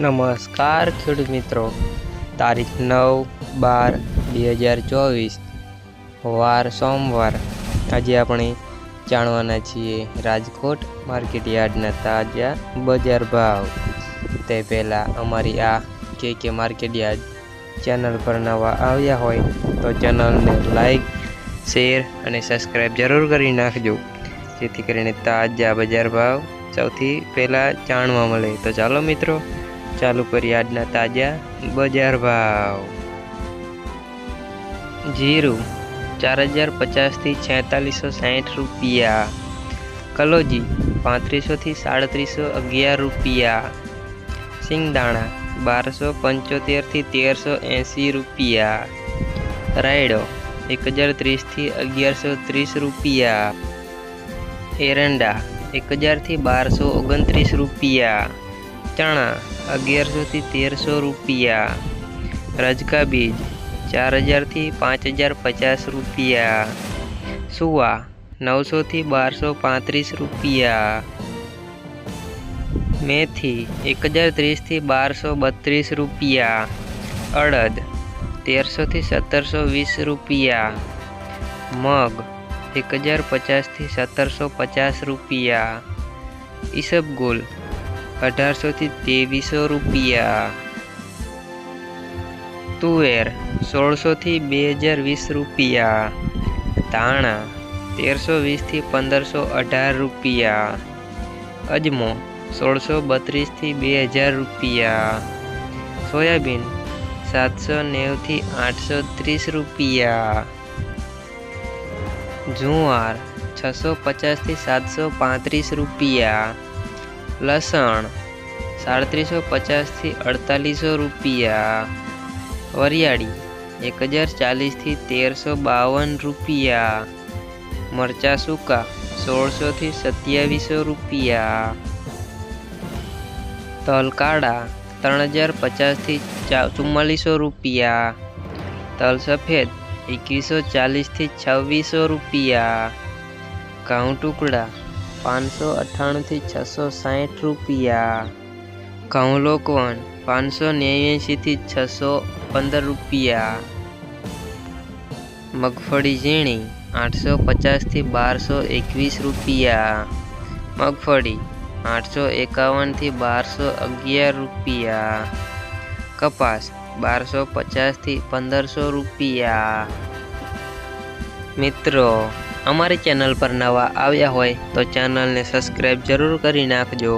નમસ્કાર ખેડૂત મિત્રો. તારીખ નવ બાર બે હજાર ચોવીસ, વાર સોમવાર. આજે આપણે જાણવાના છીએ રાજકોટ માર્કેટ યાર્ડના તાજા બજાર ભાવ. તે પહેલાં અમારી આ કે કે માર્કેટ યાર્ડ ચેનલ પર નવા આવ્યા હોય તો ચેનલને લાઈક, શેર અને સબસ્ક્રાઈબ જરૂર કરી નાખજો. જેથી કરીને તાજા બજાર ભાવ સૌથી પહેલાં જાણવા મળે. તો ચાલો મિત્રો ચાલુ કરીએ આજના તાજા બજાર ભાવ. જીરું ચાર હજાર પચાસથી છેતાલીસો સાહીઠ રૂપિયા. કલોજી પાંત્રીસોથી સાડત્રીસો અગિયાર રૂપિયા. સિંગદાણા બારસો પંચોતેરથી તેરસો એંસી રૂપિયા. રાયડો એક હજાર ત્રીસથી અગિયારસો ત્રીસ રૂપિયા. એરંડા એક હજારથી બારસો ઓગણત્રીસ રૂપિયા. ચણા અગિયારસોથી તેરસો રૂપિયા. રજકા બીજ, ચાર હજારથી પાંચ હજાર પચાસ રૂપિયા. સુવા નવસોથી બારસો પાંત્રીસ રૂપિયા. મેથી, એક હજાર ત્રીસથી બારસો બત્રીસ રૂપિયા. અડદ તેરસોથી સત્તરસો વીસ રૂપિયા. મગ, એક હજાર પચાસથી સત્તરસો પચાસ રૂપિયા. ઈસબગુલ અઢારસોથી ત્રેવીસો રૂપિયા. તુવેર સોળસોથી બે હજાર વીસ રૂપિયા. ધાણા તેરસો વીસથી પંદરસો અઢાર રૂપિયા. અજમો સોળસો બત્રીસથી બે હજાર રૂપિયા. સોયાબીન સાતસો નેવથી આઠસો ત્રીસ રૂપિયા. જુવાર છસો પચાસથી સાતસો પાંત્રીસ રૂપિયા. લસણ સાડત્રીસો પચાસથી અડતાલીસો રૂપિયા. વરિયાળી એક હજાર ચાલીસથી તેરસો બાવન રૂપિયા. મરચા સૂકા સોળસોથી સત્યાવીસો રૂપિયા. તલ કાળા ત્રણ હજાર પચાસથી ચુમ્માલીસો રૂપિયા. તલ સફેદ એકવીસો ચાલીસથી છવ્વીસો રૂપિયા. ઘઉં ટુકડા પાંચસો અઠ્ઠાણુંથી છસો સાહીઠ રૂપિયા. ઘઉં લોકવન પાંચસો નેવ્યાસીથી છસો પંદર રૂપિયા. મગફળી ઝીણી, આઠસો પચાસથી બારસો એકવીસ રૂપિયા. મગફળી, આઠસો એકાવનથી બારસો અગિયાર રૂપિયા. કપાસ, બારસો પચાસથી પંદરસો રૂપિયા. મિત્રો અમારી ચેનલ પર નવા આવ્યા હોય તો ચેનલને સબસ્ક્રાઈબ જરૂર કરી નાખજો.